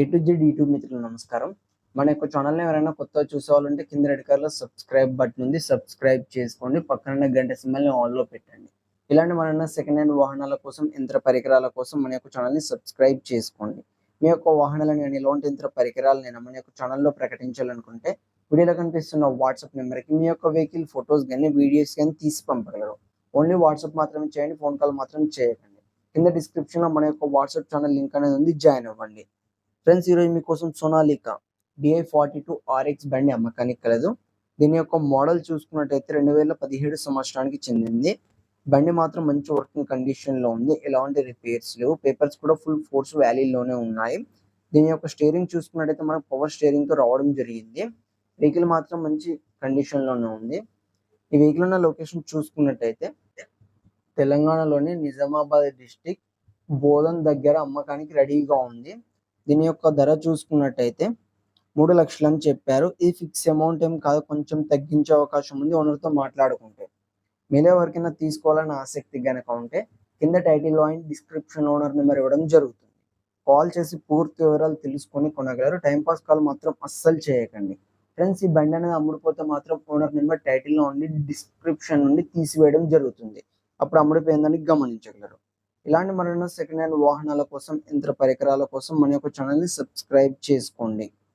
A to Z YouTube మిత్రులు నమస్కారం. మన యొక్క ఛానల్ని ఎవరైనా కొత్తగా చూసేవాళ్ళంటే కింద రెడ్ కలర్లో సబ్స్క్రైబ్ బటన్ ఉంది. సబ్స్క్రైబ్ చేసుకోండి. పక్కన గంట సింబల్ని ఆన్లో పెట్టండి. ఇలాంటి మన సెకండ్ హ్యాండ్ వాహనాల కోసం యంత్ర పరికరాల కోసం మన యొక్క ఛానల్ని సబ్స్క్రైబ్ చేసుకోండి. మీ యొక్క వాహనాలను కానీ ఎలాంటి యంత్ర పరికరాలనైనా మన యొక్క ఛానల్లో ప్రకటించాలనుకుంటే వీడియోలో కనిపిస్తున్న వాట్సాప్ నెంబర్కి మీ యొక్క వెహికల్ ఫొటోస్ కానీ వీడియోస్ కానీ తీసి పంపగలరు. ఓన్లీ వాట్సాప్ మాత్రమే చేయండి. ఫోన్ కాల్ మాత్రం చేయకండి. కింద డిస్క్రిప్షన్లో మన యొక్క వాట్సాప్ ఛానల్ లింక్ అనేది ఉంది. జాయిన్ అవ్వండి. ఫ్రెండ్స్ ఈరోజు మీకోసం Sonalika DI forty two RX బండి అమ్మకానికి కలదు. దీని యొక్క మోడల్ చూసుకున్నట్టయితే రెండు వేల పదిహేడు సంవత్సరానికి చెందింది. బండి మాత్రం మంచి వర్కింగ్ కండిషన్లో ఉంది. ఎలాంటి రిపేర్స్ లేవు. పేపర్స్ కూడా ఫుల్ ఫోర్స్ వ్యాలీలోనే ఉన్నాయి. దీని యొక్క స్టీరింగ్ చూసుకున్నట్టయితే మనకు పవర్ స్టీరింగ్తో రావడం జరిగింది. వెహికల్ మాత్రం మంచి కండిషన్లోనే ఉంది. ఈ వెహికల్ ఉన్న లొకేషన్ చూసుకున్నట్టయితే తెలంగాణలోని నిజామాబాద్ డిస్టిక్ బోధన్ దగ్గర అమ్మకానికి రెడీగా ఉంది. దీని యొక్క ధర చూసుకున్నట్టయితే మూడు లక్షలు అని చెప్పారు. ఇది ఫిక్స్ అమౌంట్ ఏం కాదు కొంచెం తగ్గించే అవకాశం ఉంది. ఓనర్తో మాట్లాడుకుంటే. మీలో ఎవరికైనా తీసుకోవాలని ఆసక్తి కనుక ఉంటే కింద టైటిల్లో అండ్ డిస్క్రిప్షన్ ఓనర్ నెంబర్ ఇవ్వడం జరుగుతుంది. కాల్ చేసి పూర్తి వివరాలు తెలుసుకొని కొనగలరు. టైంపాస్ కాల్ మాత్రం అస్సలు చేయకండి. ఫ్రెండ్స్ ఈ బండి అనేది అమ్ముడుపోతే మాత్రం ఓనర్ నెంబర్ టైటిల్లో ఉండి డిస్క్రిప్షన్ నుండి తీసివేయడం జరుగుతుంది. అప్పుడు అమ్ముడిపోయిందని గమనించగలరు. ఇలాంటి మరెన్నో సెకండ్ హ్యాండ్ వాహనాల కోసం యంత్ర పరికరాల కోసం మన యొక్క ఛానల్ని సబ్స్క్రైబ్ చేసుకోండి.